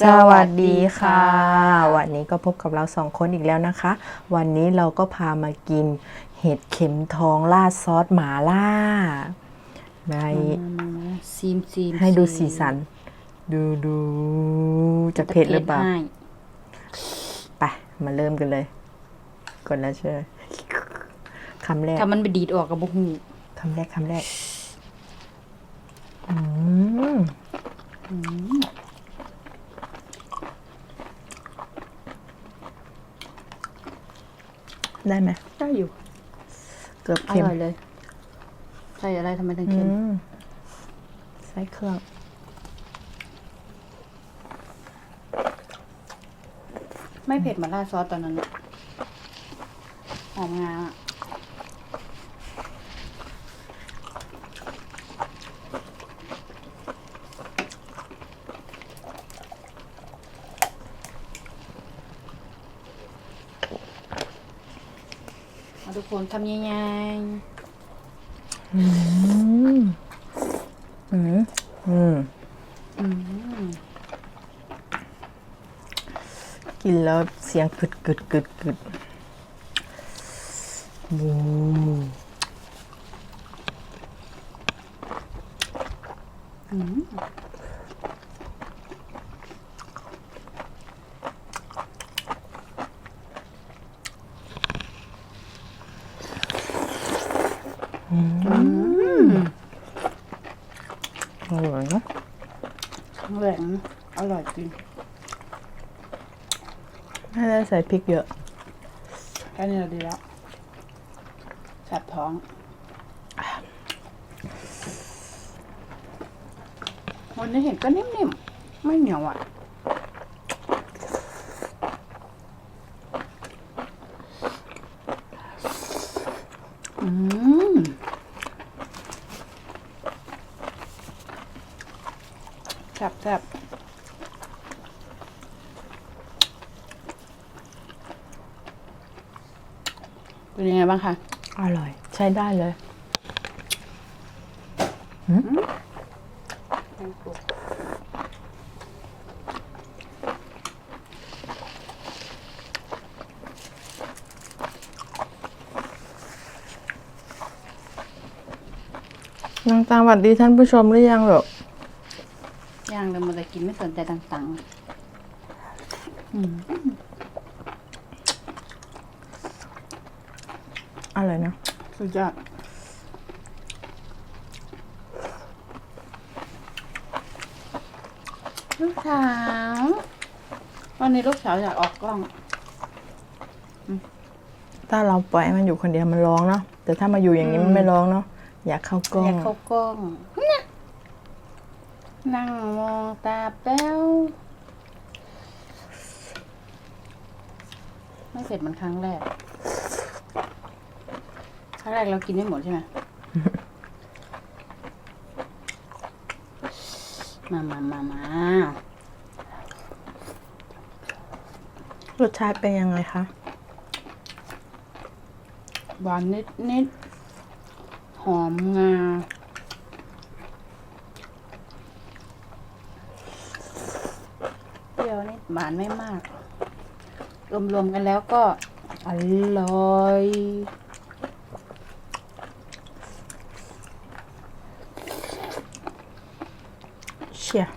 สวัสดีค่ะ วันนี้ก็พบกับเราสองคนอีกแล้วนะคะ วันนี้เราก็พามากิน เห็ดเข็มทองราดซอสหมาล่าในซีมซีมให้ดูสีสัน ดูดูจะเผ็ดหรือเปล่าให้ไปมาเริ่มกันเลยกดแล้วเชื่อคำแรกถ้ามันไปดีดออกกับบุหูคำแรกคำแรกอืม ได้ไหมได้อยู่ เกือบอเค็มร่อยเลย ใส่อะไรทำไมถึงอืเค็มมใส่เครื่อง ไม่เผ็ดเหมาล่าดซอสตอนนั้นอะหอมงาอะ เอาทุกคนทำยังไงอืมอืมอืมอืมกินแล้วเสียงกึดกึดกึดกึดบูอืม อร่อย เนาะแหวงอร่อยจริงไม่ได้ใส่พริกเยอะแค่นี้เราดีแล้วแสบท้อง วันนี้เห็นก็นิ่มๆ ไม่เหนียวอะอืม แซ่บแซ่บเป็นยังไงบ้างคะอร่อย ใช้ได้เลยนางตาหวัดดีท่านผู้ชมหรือยังหรอ กย่างเลยมันจะกินไม่สนใจต่างๆอืมอร่อยเนาะสุดยอดลูกสาววันนี้ลูกสาวอยากออกกล้อง ถ้าเราปล่อยให้มันอยู่คนเดียวมันร้องเนาะแต่ถ้ามาอยู่อย่างนี้มันไม่ร้องเนาะอยากเข้ากล้อองยากเข้ากล้องนะ นั่งมองตาแป้วไม่เสร็จมันครั้งแรก ครั้งแรกเรากินไม่หมดใช่ไหม มามามามา รสชาติเป็นยังไงคะ หวานนิดนิด หอมงา เปรี้ ยวนิดหวานไม่มาก รวมๆกันแล้วก็อร่อยเชียร์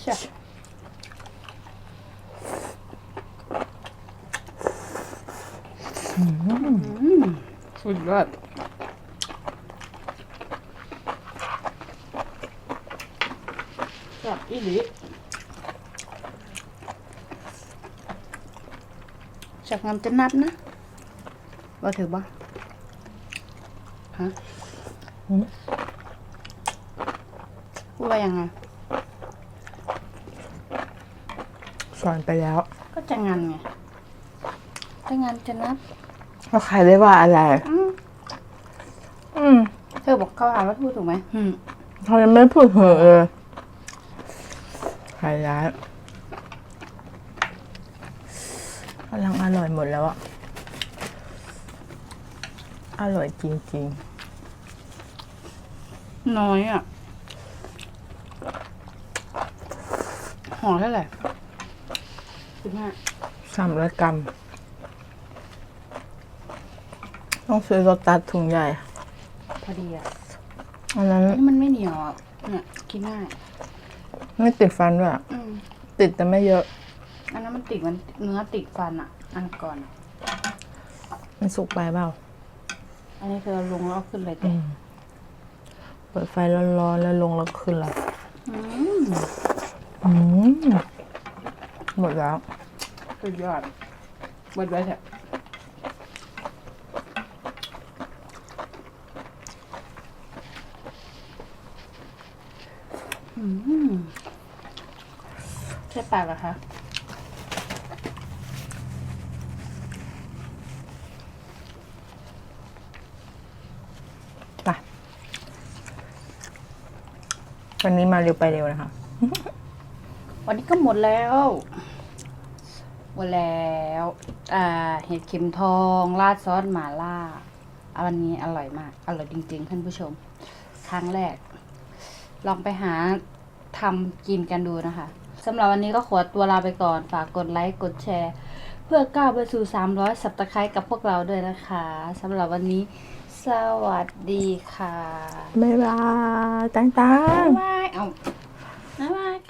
ใช่สุดยอด แบบอีหลีจากงามจะนับนะว่าถือบ่ฮะพูดว่ายังไงสอนไปแล้ว ก็จะงานไงจะงานจะนับว่าใครได้ว่าอะไรอืมอืมเธอบอกเขาอ่านว่าพูดถูกไหมอืมเขายังไม่พูดเหอะเลย ใครร้ายกำลังอร่อยหมดแล้วอะอร่อยจริงๆ น้อยอะห่อเท่าไหร่สิบห้าสามร้อยกรัม ต้องซื้อรสตัดถุงใหญ่ พอดีอะอันนั้น นี่มันไม่เหนียวอะ เนี่ย กินง่าย ไม่ติดฟันด้วยอะอืมติดแต่ไม่เยอะ อันนั้นมันติดมันเนื้อติดฟันอะ อันก่อนอะมันสุกไปเปล่าอันนี้คือเราลงแล้วเอาขึ้นเลยอืเต้มเปิดไฟร้อนๆแล้วลงแล้วขึ้นละอืมอืมหมดแล้ว สุดยอดเบิดไว้เถอะอืม ใช่ปากเหรอคะไปวันนี้มาเร็วไปเร็วนะคะ วันนี้ก็หมดแล้ว หมดแล้ว อ่า เห็ดเข็มทอง ราดซอสหม่าล่าอันนี้อร่อยมาก อร่อยจริงๆท่านผู้ชม ครั้งแรก ลองไปหาทำกินกันดูนะคะ สำหรับวันนี้ก็ขอตัวลาไปก่อน ฝากกดไลค์ กดแชร์ เพื่อก้าวไปสู่ 300 สับตะไคร้กับพวกเราด้วยนะคะสำหรับวันนี้ สวัสดีค่ะ บ๊ายบายตังตับ๊างยบาย เอาบ๊ายบายค่ะ